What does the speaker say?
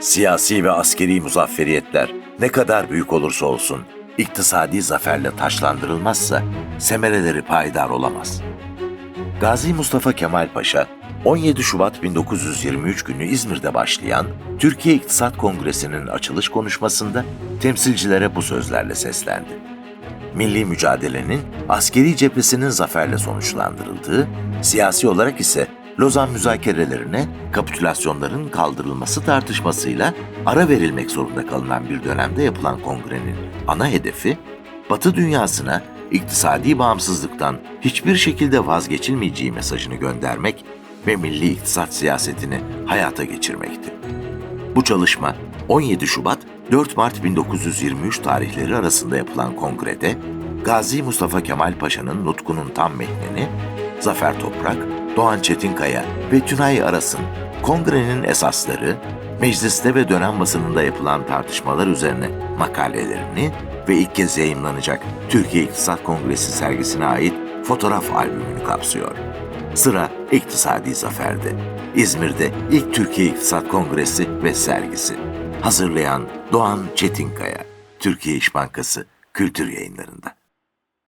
Siyasi ve askeri muzafferiyetler ne kadar büyük olursa olsun iktisadi zaferle taşlandırılmazsa semereleri payidar olamaz. Gazi Mustafa Kemal Paşa 17 Şubat 1923 günü İzmir'de başlayan Türkiye İktisat Kongresi'nin açılış konuşmasında temsilcilere bu sözlerle seslendi. Milli mücadelenin askeri cephesinin zaferle sonuçlandırıldığı, siyasi olarak ise Lozan müzakerelerine kapitülasyonların kaldırılması tartışmasıyla ara verilmek zorunda kalınan bir dönemde yapılan kongrenin ana hedefi, Batı dünyasına iktisadi bağımsızlıktan hiçbir şekilde vazgeçilmeyeceği mesajını göndermek ve milli iktisat siyasetini hayata geçirmekti. Bu çalışma 17 Şubat 4 Mart 1923 tarihleri arasında yapılan kongrede Gazi Mustafa Kemal Paşa'nın nutkunun tam metnini Zafer Toprak, Doğan Çetinkaya ve Tünay Aras'ın kongrenin esasları, mecliste ve dönem basınında yapılan tartışmalar üzerine makalelerini ve ilk kez yayımlanacak Türkiye İktisat Kongresi sergisine ait fotoğraf albümünü kapsıyor. Sıra İktisadi Zafer'de. İzmir'de ilk Türkiye İktisat Kongresi ve sergisi. Hazırlayan Doğan Çetinkaya. Türkiye İş Bankası Kültür Yayınlarında.